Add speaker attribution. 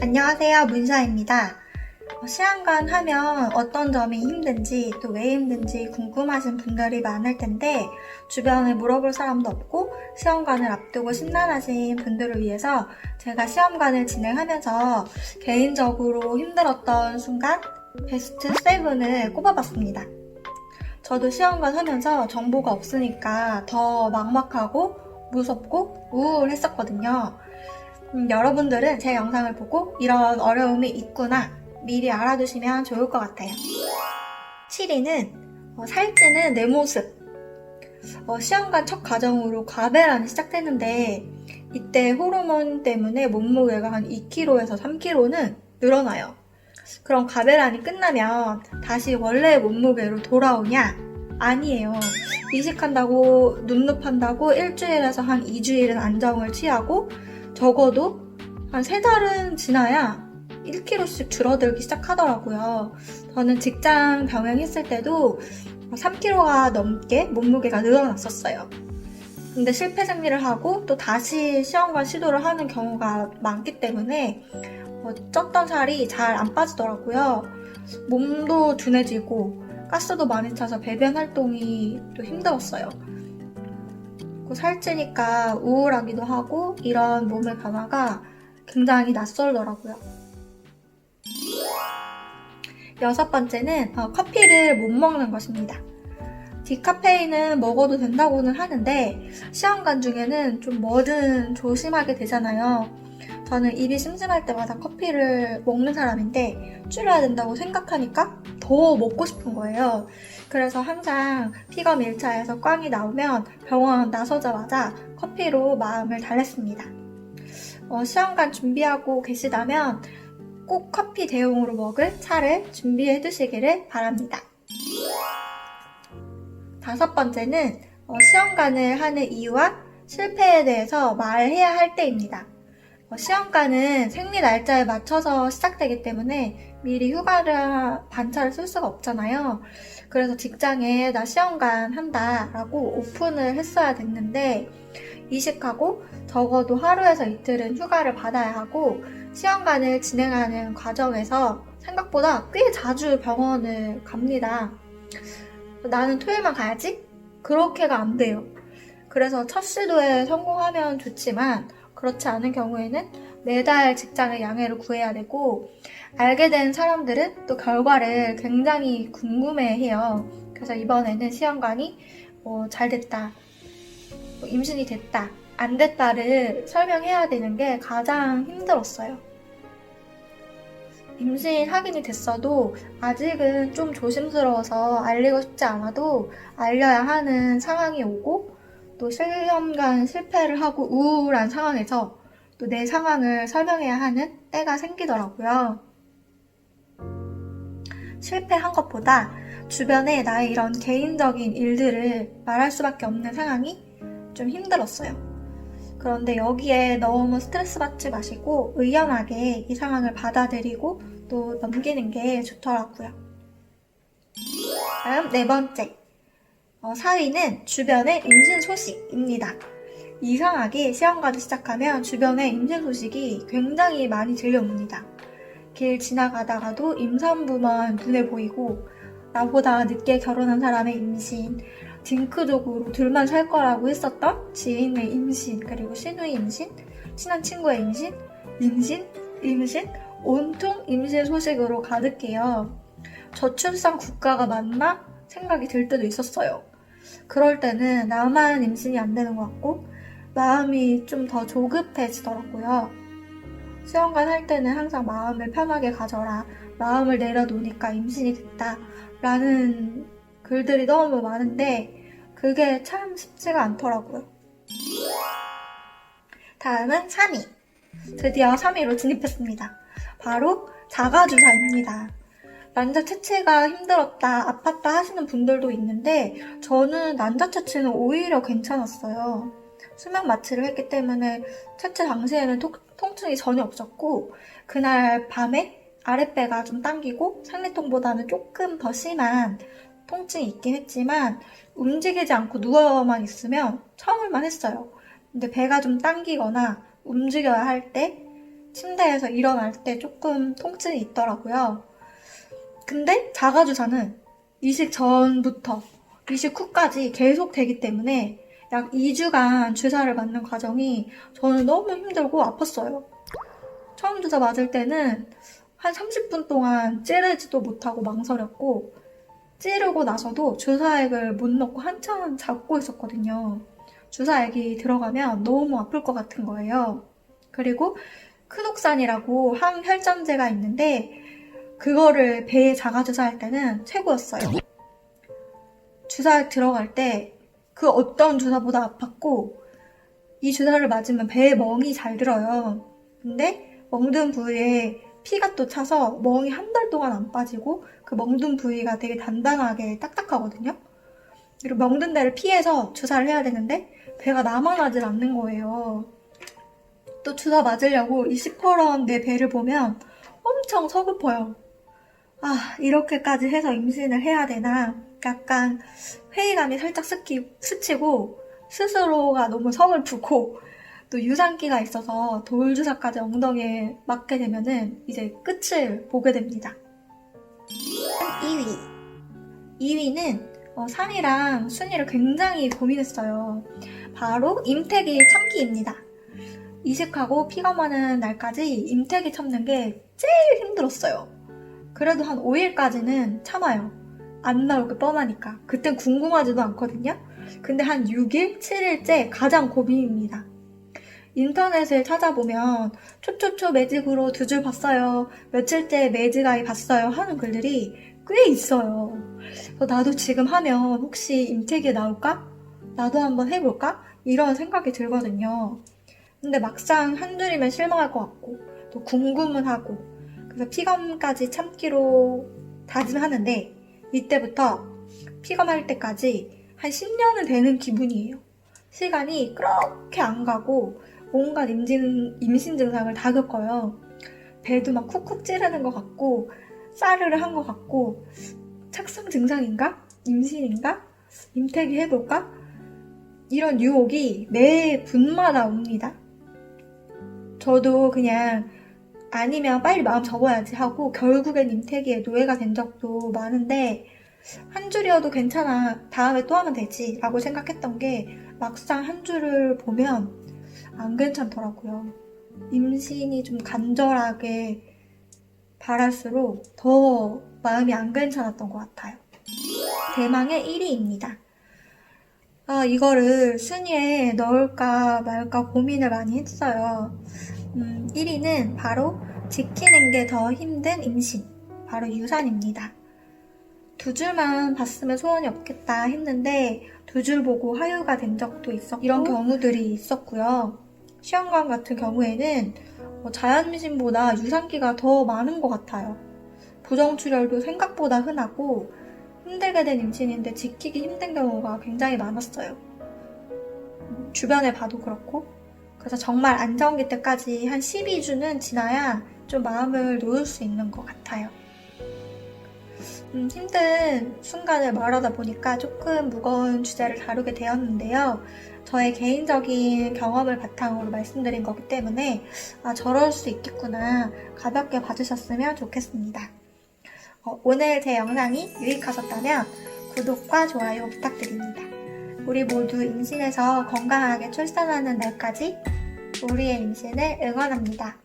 Speaker 1: 안녕하세요. 문샤입니다. 어, 시험관 하면 어떤 점이 힘든지 또 왜 힘든지 궁금하신 분들이 많을 텐데 주변에 물어볼 사람도 없고 시험관을 앞두고 심란하신 분들을 위해서 제가 시험관을 진행하면서 개인적으로 힘들었던 순간 베스트 7을 꼽아봤습니다. 저도 시험관 하면서 정보가 없으니까 더 막막하고 무섭고 우울했었거든요. 음, 여러분들은 제 영상을 보고 이런 어려움이 있구나 미리 알아두시면 좋을 것 같아요. 7위는 어, 살찌는 내 모습. 어, 시험관 첫 과정으로 과배란이 시작됐는데 이때 호르몬 때문에 몸무게가 한 2kg에서 3kg는 늘어나요. 그럼 과배란이 끝나면 다시 원래 몸무게로 돌아오냐? 아니에요. 이식한다고 눕눕한다고 일주일에서 한 2주일은 안정을 취하고 적어도 한세 달은 지나야 1kg씩 줄어들기 시작하더라고요. 저는 직장 병행했을 때도 3kg가 넘게 몸무게가 늘어났었어요. 근데 실패 생리를 하고 또 다시 시험관 시도를 하는 경우가 많기 때문에 어, 쪘던 살이 잘 안 빠지더라고요. 몸도 둔해지고 가스도 많이 차서 배변 활동이 또 힘들었어요. 그 살찌니까 우울하기도 하고 이런 몸의 변화가 굉장히 낯설더라고요. 여섯 번째는 어, 커피를 못 먹는 것입니다. 디카페인은 먹어도 된다고는 하는데 시험관 중에는 좀 뭐든 조심하게 되잖아요. 저는 입이 심심할 때마다 커피를 먹는 사람인데 줄여야 된다고 생각하니까 더 먹고 싶은 거예요. 그래서 항상 피검 1차에서 꽝이 나오면 병원 나서자마자 커피로 마음을 달랬습니다. 어, 시험관 준비하고 계시다면 꼭 커피 대용으로 먹을 차를 준비해 두시기를 바랍니다. 다섯 번째는 어, 시험관을 하는 이유와 실패에 대해서 말해야 할 때입니다. 어, 시험관은 생리 날짜에 맞춰서 시작되기 때문에 미리 휴가를 반차를 쓸 수가 없잖아요. 그래서 직장에 나 시험관 한다라고 오픈을 했어야 됐는데 이식하고 적어도 하루에서 이틀은 휴가를 받아야 하고 시험관을 진행하는 과정에서 생각보다 꽤 자주 병원을 갑니다. 나는 토요일만 가야지? 그렇게가 안 돼요. 그래서 첫 시도에 성공하면 좋지만 그렇지 않은 경우에는 매달 직장의 양해를 구해야 되고 알게 된 사람들은 또 결과를 굉장히 궁금해해요. 그래서 이번에는 시험관이 어, 잘 됐다, 뭐 임신이 됐다, 안 됐다를 설명해야 되는 게 가장 힘들었어요. 임신 확인이 됐어도 아직은 좀 조심스러워서 알리고 싶지 않아도 알려야 하는 상황이 오고 또 실험관 실패를 하고 우울한 상황에서 또 내 상황을 설명해야 하는 때가 생기더라고요. 실패한 것보다 주변에 나의 이런 개인적인 일들을 말할 수밖에 없는 상황이 좀 힘들었어요. 그런데 여기에 너무 스트레스 받지 마시고 의연하게 이 상황을 받아들이고 또 넘기는 게 좋더라고요. 다음 네 번째. 어, 4위는 주변의 임신 소식입니다. 이상하게 시험관을 시작하면 주변에 임신 소식이 굉장히 많이 들려옵니다. 길 지나가다가도 임산부만 눈에 보이고 나보다 늦게 결혼한 사람의 임신, 딩크족으로 둘만 살 거라고 했었던 지인의 임신, 그리고 신우의 임신, 친한 친구의 임신, 임신, 임신, 온통 임신 소식으로 가득해요. 저출산 국가가 맞나 생각이 들 때도 있었어요. 그럴 때는 나만 임신이 안 되는 것 같고 마음이 좀 더 조급해지더라고요. 시험관 할 때는 항상 마음을 편하게 가져라. 마음을 내려놓으니까 임신이 됐다. 라는 글들이 너무 많은데 그게 참 쉽지가 않더라고요. 다음은 3위. 드디어 3위로 진입했습니다. 바로 자가주사입니다. 난자 채취가 힘들었다, 아팠다 하시는 분들도 있는데 저는 난자 채취는 오히려 괜찮았어요. 수면 마취를 했기 때문에 채취 당시에는 통, 통증이 전혀 없었고 그날 밤에 아랫배가 좀 당기고 생리통보다는 조금 더 심한 통증이 있긴 했지만 움직이지 않고 누워만 있으면 참을만 했어요. 근데 배가 좀 당기거나 움직여야 할 때, 침대에서 일어날 때 조금 통증이 있더라고요. 근데 자가주사는 이식 전부터 이식 후까지 계속 되기 때문에 약 2주간 주사를 맞는 과정이 저는 너무 힘들고 아팠어요. 처음 주사 맞을 때는 한 30분 동안 찌르지도 못하고 망설였고 찌르고 나서도 주사액을 못 넣고 한참 잡고 있었거든요. 주사액이 들어가면 너무 아플 것 같은 거예요. 그리고 크녹산이라고 항혈전제가 있는데 그거를 배에 자가 주사할 때는 최고였어요. 주사액 들어갈 때 그 어떤 주사보다 아팠고 이 주사를 맞으면 배에 멍이 잘 들어요. 근데 멍든 부위에 피가 또 차서 멍이 한 달 동안 안 빠지고 그 멍든 부위가 되게 단단하게 딱딱하거든요. 그리고 멍든 데를 피해서 주사를 해야 되는데 배가 남아나질 않는 거예요. 또 주사 맞으려고 이 시퍼런 내 배를 보면 엄청 서글퍼요. 아, 이렇게까지 해서 임신을 해야 되나. 약간 회의감이 살짝 스키, 스치고 스스로가 너무 서글프고 또 유산기가 있어서 돌주사까지 엉덩이에 맞게 되면은 이제 끝을 보게 됩니다. 2위. 2위는 어, 3위랑 순위를 굉장히 고민했어요. 바로 임태기 참기입니다. 이식하고 피가 마는 날까지 임태기 참는 게 제일 힘들었어요. 그래도 한 5일까지는 참아요. 안 나올 게 뻔하니까. 그땐 궁금하지도 않거든요. 근데 한 6일, 7일째 가장 고민입니다. 인터넷을 찾아보면 초초초 매직으로 두 줄 봤어요. 며칠째 매직아이 봤어요. 하는 글들이 꽤 있어요. 나도 지금 하면 혹시 임태기에 나올까? 나도 한번 해볼까? 이런 생각이 들거든요. 근데 막상 한 줄이면 실망할 것 같고 또 궁금은 하고 그래서 피검까지 참기로 다짐하는데 이때부터 피검할 때까지 한 10년은 되는 기분이에요. 시간이 그렇게 안 가고 온갖 임신, 임신 증상을 다 겪어요. 배도 막 쿡쿡 찌르는 것 같고 싸르르 한것 같고 착상 증상인가? 임신인가? 임태기 해볼까? 이런 유혹이 매 분마다 옵니다. 저도 그냥 아니면 빨리 마음 접어야지 하고 결국엔 임태기에 노예가 된 적도 많은데 한 줄이어도 괜찮아 다음에 또 하면 되지 라고 생각했던 게 막상 한 줄을 보면 안 괜찮더라고요. 임신이 좀 간절하게 바랄수록 더 마음이 안 괜찮았던 것 같아요. 대망의 1위입니다. 아, 이거를 순위에 넣을까 말까 고민을 많이 했어요. 음, 1위는 바로 지키는 게 더 힘든 임신, 바로 유산입니다. 두 줄만 봤으면 소원이 없겠다 했는데 두 줄 보고 하유가 된 적도 있었고 이런 경우들이 있었고요. 시험관 같은 경우에는 뭐 자연임신보다 유산기가 더 많은 것 같아요. 부정출혈도 생각보다 흔하고 힘들게 된 임신인데 지키기 힘든 경우가 굉장히 많았어요. 음, 주변에 봐도 그렇고 그래서 정말 안정기 때까지 한 12주는 지나야 좀 마음을 놓을 수 있는 것 같아요. 음, 힘든 순간을 말하다 보니까 조금 무거운 주제를 다루게 되었는데요. 저의 개인적인 경험을 바탕으로 말씀드린 거기 때문에 아, 저럴 수 있겠구나 가볍게 봐주셨으면 좋겠습니다. 어, 오늘 제 영상이 유익하셨다면 구독과 좋아요 부탁드립니다. 우리 모두 임신해서 건강하게 출산하는 날까지 우리의 임신을 응원합니다.